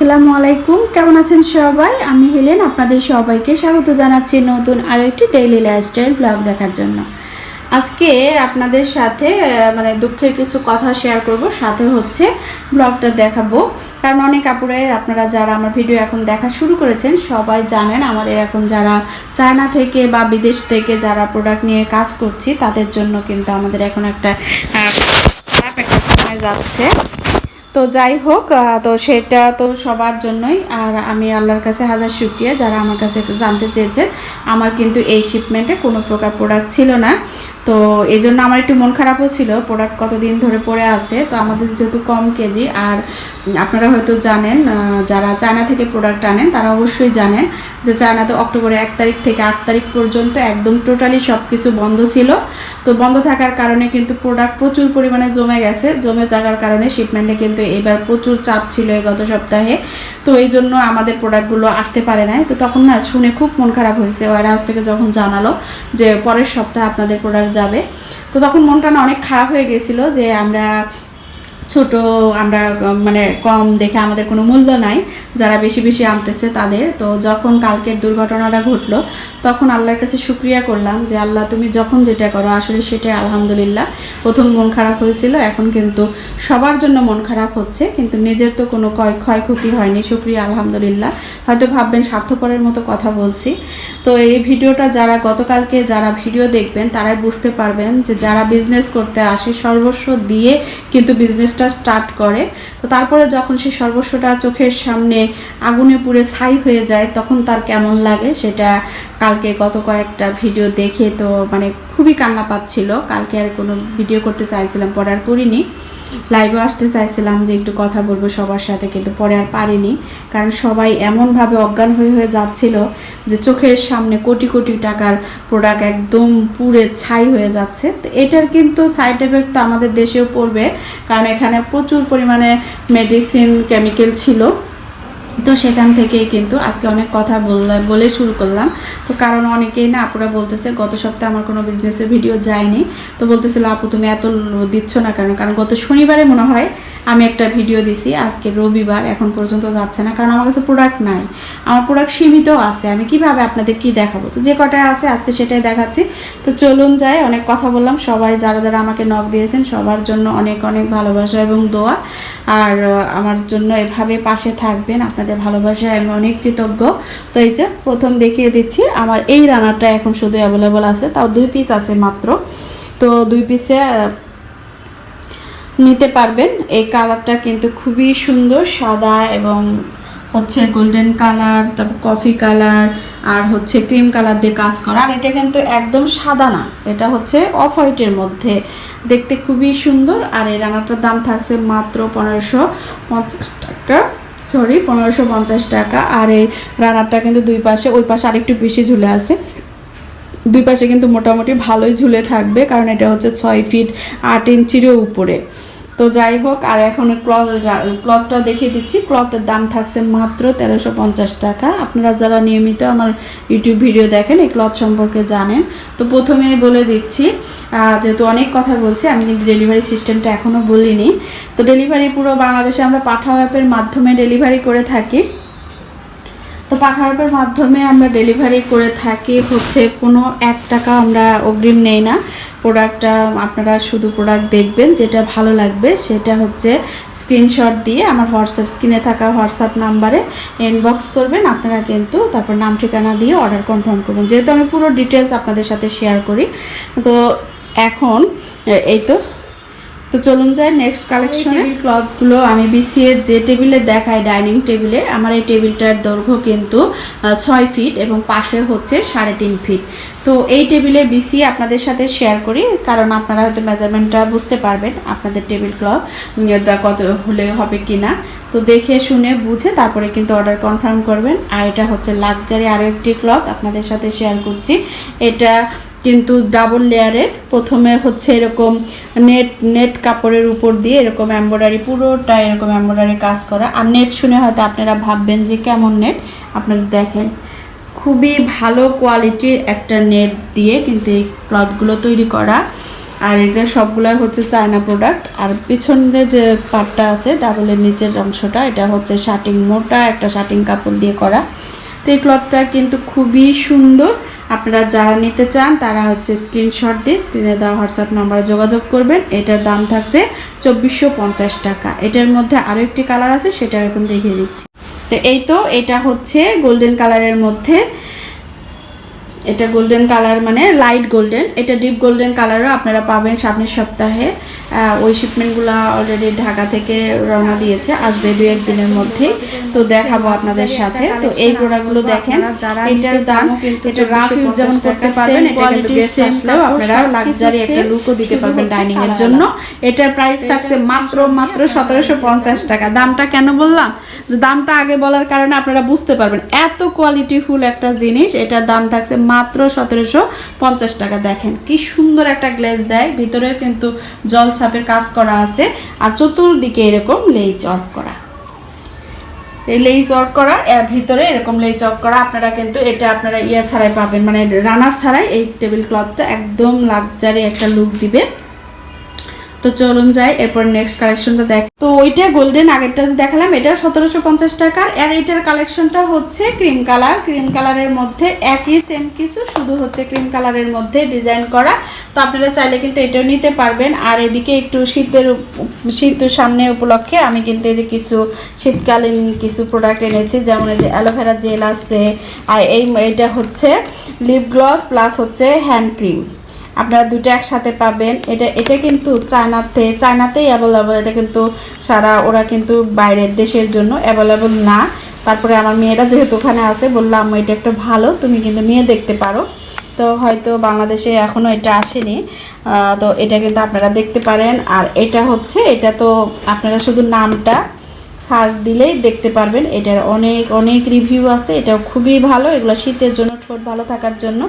আসসালামু আলাইকুম। কেমন আছেন সবাই? আমি হেলেন, আপনাদের সবাইকে স্বাগত জানাচ্ছি নতুন আরও একটি ডেইলি লাইফস্টাইল ব্লগ দেখার জন্য। আজকে আপনাদের সাথে মানে দুঃখের কিছু কথা শেয়ার করব, সাথে হচ্ছে ব্লগটা দেখাবো। কারণ অনেক আপুরে, আপনারা যারা আমার ভিডিও এখন দেখা শুরু করেছেন, সবাই জানেন আমাদের এখন যারা চায়না থেকে বা বিদেশ থেকে যারা প্রোডাক্ট নিয়ে কাজ করছি, তাদের জন্য কিন্তু আমাদের এখন একটা একটা সময় যাচ্ছে। তো যাই হোক তো সেটা তো সবার জন্যই। আর আমি আল্লাহর কাছে হাজার শুক্রিয়া, যারা আমার কাছে জানতে চেয়েছে, আমার কিন্তু এই শিপমেন্টে কোনো প্রকার প্রোডাক্ট ছিল না। তো এই জন্য আমার একটু মন খারাপও ছিল। প্রোডাক্ট কতদিন ধরে পড়ে আছে, তো আমাদের যেহেতু কম কেজি, আর আপনারা হয়তো জানেন যারা চায়না থেকে প্রোডাক্ট আনেন, তারা অবশ্যই জানেন যে চায়নাতে অক্টোবরের এক তারিখ থেকে আট তারিখ পর্যন্ত একদম টোটালি সব কিছু বন্ধ ছিল। তো বন্ধ থাকার কারণে কিন্তু প্রোডাক্ট প্রচুর পরিমাণে জমে গেছে। জমে থাকার কারণে শিপমেন্টে কিন্তু এবার প্রচুর চাপ ছিল এই গত সপ্তাহে। তো এই জন্য আমাদের প্রোডাক্টগুলো আসতে পারে নাই। তো তখন না শুনে খুব মন খারাপ হয়েছে। ওয়ার হাউস থেকে যখন জানালো যে পরের সপ্তাহে আপনাদের প্রোডাক্ট যাবে। তো তখন মনটা না অনেক খারাপ হয়ে গেছিল যে আমরা ছোট, আমরা মানে কম দেখে আমাদের কোনো মূল্য নাই, যারা বেশি বেশি আনতেছে তাদের। তো যখন কালকের দুর্ঘটনাটা ঘটলো, তখন আল্লাহর কাছে শুক্রিয়া করলাম যে, আল্লাহ, তুমি যখন যেটা করো, আসলে সেটাই আলহামদুলিল্লাহ। প্রথম মন খারাপ হয়েছিল, এখন কিন্তু সবার জন্য মন খারাপ হচ্ছে, কিন্তু নিজের তো কোনো ক্ষয় ক্ষয়ক্ষতি হয়নি। শুক্রিয়া, আলহামদুলিল্লাহ। হয়তো ভাববেন, স্বার্থপরের মতো কথা বলছি। তো এই ভিডিওটা যারা, গতকালকে যারা ভিডিও দেখবেন, তারাই বুঝতে পারবেন যে, যারা বিজনেস করতে আসে, সর্বস্ব দিয়ে কিন্তু বিজনেসটা স্টার্ট করে। তো তারপরে যখন সে সর্বস্বটা চোখের সামনে আগুনে পুড়ে ছাই হয়ে যায়, তখন তার কেমন লাগে সেটা কালকে গত কয়েকটা ভিডিও দেখে তো মানে খুবই কান্না পাচ্ছিল। কালকে আর কোনো ভিডিও করতে চাইছিলাম, পরে আর করিনি। লাইভে আসতে চাইছিলাম যে একটু কথা বলব সবার সাথে, কিন্তু পরে আর পারিনি। কারণ সবাই এমনভাবে অজ্ঞান হয়ে হয়ে যাচ্ছিল যে চোখের সামনে কোটি কোটি টাকার প্রোডাক্ট একদম পুড়ে ছাই হয়ে যাচ্ছে। তো এটার কিন্তু সাইড এফেক্ট তো আমাদের দেশেও পড়বে, কারণ এখানে প্রচুর পরিমাণে মেডিসিন কেমিক্যাল ছিল। তো সেখান থেকেই কিন্তু আজকে অনেক কথা বলে শুরু করলাম। তো কারণ অনেকেই না আপুরা বলতেছে, গত সপ্তাহে আমার কোনো বিজনেসের ভিডিও যায়নি। তো বলতেছিল, আপু, তুমি এত দিচ্ছ না কেন? কারণ গত শনিবারে মনে হয় আমি একটা ভিডিও দিছি, আজকে রবিবার, এখন পর্যন্ত যাচ্ছে না। কারণ আমার কাছে প্রোডাক্ট নাই। আমার প্রোডাক্ট সীমিত আছে। আমি কীভাবে আপনাদের কি দেখাবো? তো যে কটায় আছে, আজকে সেটাই দেখাচ্ছি। তো চলুন যাই, অনেক কথা বললাম। সবাই যারা যারা আমাকে নখ দিয়েছেন, সবার জন্য অনেক অনেক ভালোবাসা এবং দোয়া। আর আমার জন্য এভাবে পাশে থাকবেন। আপনাদের ভালোবাসায় আমি অনেক কৃতজ্ঞ। তো এই যে প্রথম দেখিয়ে দিচ্ছি, আমার এই রান্নাটা এখন শুধু অ্যাভেলেবল আছে, তাও দুই পিস আছে মাত্র। তো দুই পিসে নিতে পারবেন। এই কালারটা কিন্তু খুবই সুন্দর, সাদা এবং হচ্ছে গোল্ডেন কালার তারপর কফি কালার আর হচ্ছে ক্রিম কালার দিয়ে কাজ করা। আর এটা কিন্তু একদম সাদা না, এটা হচ্ছে অফ হোয়াইটের মধ্যে। দেখতে খুবই সুন্দর। আর এই রান্নাটার দাম থাকছে মাত্র পনেরোশো পঞ্চাশ টাকা। সরি পনেরোশো পঞ্চাশ টাকা। আর এই রানারটা কিন্তু দুই পাশে, ওই পাশে আরেকটু বেশি ঝুলে আছে। দুই পাশে কিন্তু মোটামুটি ভালোই ঝুলে থাকবে, কারণ এটা হচ্ছে ছয় ফিট আট ইঞ্চিরও উপরে। তো যাই হোক, আর এখন ক্লথ ক্লথটা দেখিয়ে দিচ্ছি। ক্লথের দাম থাকছে মাত্র তেরোশো পঞ্চাশ টাকা। আপনারা যারা নিয়মিত আমার ইউটিউব ভিডিও দেখেন, এই ক্লথ সম্পর্কে জানেন। তো প্রথমে বলে দিচ্ছি যেহেতু অনেক কথা বলছি, আমি কিন্তু ডেলিভারি সিস্টেমটা এখনও বলিনি। তো ডেলিভারি পুরো বাংলাদেশে আমরা পাঠাও অ্যাপের মাধ্যমে ডেলিভারি করে থাকি। তো পাঠাওয়ার মাধ্যমে আমরা ডেলিভারি করে থাকি। হচ্ছে কোনো এক টাকা আমরা অগ্রিম নেই না। প্রোডাক্টটা আপনারা শুধু প্রোডাক্ট দেখবেন, যেটা ভালো লাগবে, সেটা হচ্ছে স্ক্রিনশট দিয়ে আমার হোয়াটসঅ্যাপ স্ক্রিনে থাকা হোয়াটসঅ্যাপ নাম্বারে ইনবক্স করবেন। আপনারা কিন্তু তারপর নাম, ঠিকানা দিয়ে অর্ডার কনফার্ম করবেন। যেহেতু আমি পুরো ডিটেলস আপনাদের সাথে শেয়ার করি, তো এখন, এই তো তো চলুন যাই নেক্সট কালেকশনে ক্লথগুলো আমি বিছিয়ে যে টেবিলে দেখাই ডাইনিং টেবিলে আমার এই টেবিলটার দৈর্ঘ্য কিন্তু ছয় ফিট এবং পাশে হচ্ছে সাড়ে তিন ফিট তো এই টেবিলে বিছিয়ে আপনাদের সাথে শেয়ার করি কারণ আপনারা হয়তো মেজারমেন্টটা বুঝতে পারবেন আপনাদের টেবিল ক্লথ কত হলে হবে কি না তো দেখে শুনে বুঝে তারপরে কিন্তু অর্ডার কনফার্ম করবেন। আর এটা হচ্ছে লাক্সারি আরও একটি ক্লথ আপনাদের সাথে শেয়ার করছি। এটা কিন্তু ডাবল লেয়ারের প্রথমে হচ্ছে এরকম নেট নেট কাপড়ের উপর দিয়ে এরকম এমব্রয়ডারি পুরোটা এরকম এমব্রয়ডারি কাজ করা। আর নেট শুনে হয়তো আপনারা ভাববেন যে কেমন নেট আপনারা দেখেন, খুবই ভালো কোয়ালিটির একটা নেট দিয়ে কিন্তু এই ক্লথগুলো তৈরি করা। আর এটা সবগুলাই হচ্ছে চায়না প্রোডাক্ট আর পিছনে যে পাটটা আছে ডাবলের নিচের অংশটা, এটা হচ্ছে শার্টিং মোটা একটা শার্টিং কাপড় দিয়ে করা। তো এই ক্লথটা কিন্তু খুবই সুন্দর। আপনারা যারা নিতে চান, তারা হচ্ছে স্ক্রিনশট দিয়ে স্ক্রিনে দেওয়া হোয়াটসঅ্যাপ নাম্বারে যোগাযোগ করবেন। এটার দাম থাকছে চব্বিশশো টাকা। এটার মধ্যে আরও একটি কালার আছে, সেটা এখন দেখিয়ে দিচ্ছি। তো এই তো, এটা হচ্ছে গোল্ডেন কালারের মধ্যে এটা গোল্ডেন কালার মানে লাইট গোল্ডেন এটা ডিপ গোল্ডেন কালারও আপনারা পাবেন সামনের সপ্তাহে। ওই শিপমেন্টগুলো অলরেডি ঢাকা থেকে রওনা দিয়েছে আসবে দু একদিনের মধ্যেই। তো দেখাবো আপনাদের সাথে। তো এই প্রোডাক্টগুলো দেখেন এটার কিন্তু এটা রাফ উদযাপন করতে পারবেন এটা কিন্তু গেস্ট আসলেও আপনারা লাক্সারি একটা লুকও দিতে পারবেন ডাইনিং এর জন্য। এটার প্রাইস থাকছে মাত্র মাত্র সতেরোশো পঞ্চাশ টাকা। দামটা কেন বললাম? দামটা আগে বলার কারণে আপনারা বুঝতে পারবেন। এত কোয়ালিটি ফুল একটা জিনিস, এটার দাম থাকছে মাত্র সতেরোশো পঞ্চাশ টাকা। দেখেন কি সুন্দর একটা গ্লেজ দেয়, ভিতরেও কিন্তু জল ছাপের কাজ করা আছে, আর চতুর্দিকে এরকম লেজ অফ করা। এই লেজ ওয়ার্ক করা ভিতরে এরকম লেজ ওয়ার্ক করা, আপনারা কিন্তু এটা আপনারা ইয়ে ছাড়াই পাবেন। মানে রানার ছাড়াই এই টেবিল ক্লথটা একদম লাক্সারি একটা লুক দিবে। তো চলুন যাই, এরপর নেক্সট কালেকশনটা দেখ। তো ওইটা গোল্ডেন আগেরটা দেখালাম, এটা সতেরোশো পঞ্চাশ টাকার। আর এটার কালেকশনটা হচ্ছে ক্রিম কালার ক্রিম কালারের মধ্যে একই সেম কিছু, শুধু হচ্ছে ক্রিম কালারের মধ্যে ডিজাইন করা। তো আপনারা চাইলে কিন্তু এটাও নিতে পারবেন। আর এদিকে একটু শীতের শীত সামনে উপলক্ষে আমি কিন্তু এই যে কিছু শীতকালীন কিছু প্রোডাক্ট এনেছি, যেমন এই যে অ্যালোভেরা জেল আছে, আর এই এটা হচ্ছে লিপ গ্লস প্লাস হচ্ছে হ্যান্ড ক্রিম আপনারা দুটো একসাথে পাবেন। এটা এটা কিন্তু চায়নাতে, চায়নাতেই অ্যাভেলেবল এটা কিন্তু সারা, ওরা কিন্তু বাইরের দেশের জন্য অ্যাভেলেবল না। তারপরে আমার মেয়েরা যেহেতু ওখানে আছে বললাম এটা একটা ভালো, তুমি কিন্তু নিয়ে দেখতে পারো। তো হয়তো বাংলাদেশে এখনও এটা আসেনি। তো এটা কিন্তু আপনারা দেখতে পারেন। আর এটা হচ্ছে, এটা তো আপনারা শুধু নামটা সার্চ দিলেই দেখতে পারবেন। এটার অনেক অনেক রিভিউ আছে। এটাও খুবই ভালো। এগুলো শীতের জন্য, ঠোঁট ভালো থাকার জন্য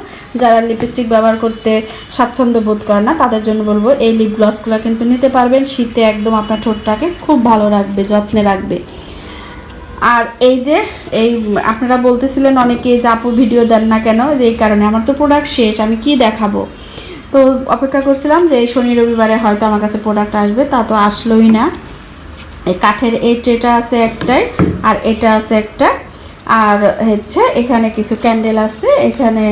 যারা লিপস্টিক ব্যবহার করতে স্বাচ্ছন্দ্য বোধ করে না, তাদের জন্য বলব এই লিপ গ্লসগুলো কিন্তু নিতে পারবেন। শীতে একদম আপনার ঠোঁটটাকে খুব ভালো রাখবে, যত্নে রাখবে। আর এই যে, এই আপনারা বলতেছিলেন অনেকে যে আপু ভিডিও দেন না কেন? যে এই কারণে আমার তো প্রোডাক্ট শেষ, আমি কি দেখাবো? তো অপেক্ষা করছিলাম যে এই শনি রবিবারে হয়তো আমার কাছে প্রোডাক্ট আসবে, তা তো আসলোই না। এই কাঠের এই ট্রেটা আছে একটাই, আর এটা আছে একটা। আর হচ্ছে এখানে কিছু ক্যান্ডেল আছে, এখানে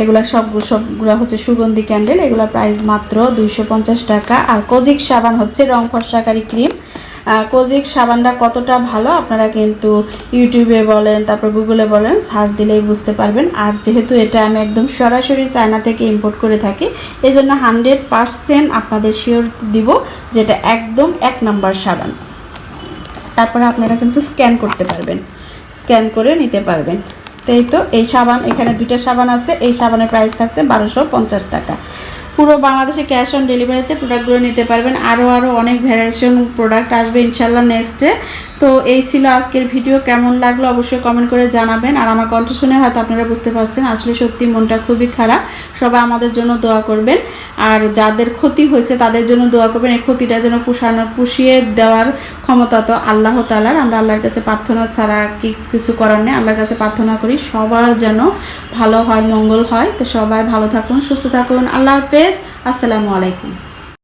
এগুলা সব সবগুলো হচ্ছে সুগন্ধি ক্যান্ডেল এগুলো প্রাইস মাত্র দুইশো পঞ্চাশ টাকা। আর কোজিক সাবান হচ্ছে রং ফর্সাকারী ক্রিম কোজিক সাবানটা কতটা ভালো আপনারা কিন্তু ইউটিউবে বলেন, তারপর গুগলে বলেন, সার্চ দিলেই বুঝতে পারবেন। আর যেহেতু এটা আমি একদম সরাসরি চায়না থেকে ইম্পোর্ট করে থাকি এই জন্য হান্ড্রেড পারসেন্ট আপনাদের শিওর দিব যেটা একদম এক নাম্বার সাবান। তারপরে আপনারা কিন্তু স্ক্যান করতে পারবেন। স্ক্যান করে নিতে পারবেন। তাই তো, এই সাবান, এখানে দুইটা সাবান আছে, এই সাবানের প্রাইস থাকছে বারোশো টাকা। পুরো বাংলাদেশে ক্যাশ অন ডেলিভারিতে প্রোডাক্টগুলো নিতে পারবেন। আরও আরও অনেক ভ্যারিয়েশন প্রোডাক্ট আসবে ইনশাল্লাহ নেক্সটে তো এই ছিল আজকের ভিডিও কেমন লাগল অবশ্যই কমেন্ট করে জানাবেন। আর আমার কণ্ঠ শুনে হয়তো আপনারা বুঝতে পারছেন, আসলে সত্যি মনটা খুবই খারাপ। সবাই আমাদের জন্য দোয়া করবেন। আর যাদের ক্ষতি হয়েছে তাদের জন্য দোয়া করবেন। এই ক্ষতিটা যেন পুষানো, পুষিয়ে দেওয়ার ক্ষমতা তো আল্লাহ তালার আমরা আল্লাহর কাছে প্রার্থনা ছাড়া কি কিছু করার নেই। আল্লাহর কাছে প্রার্থনা করি সবার যেন ভালো হয়, মঙ্গল হয়। তো সবাই ভালো থাকুন, সুস্থ থাকুন। আল্লাহ আসসালামু আলাইকুম।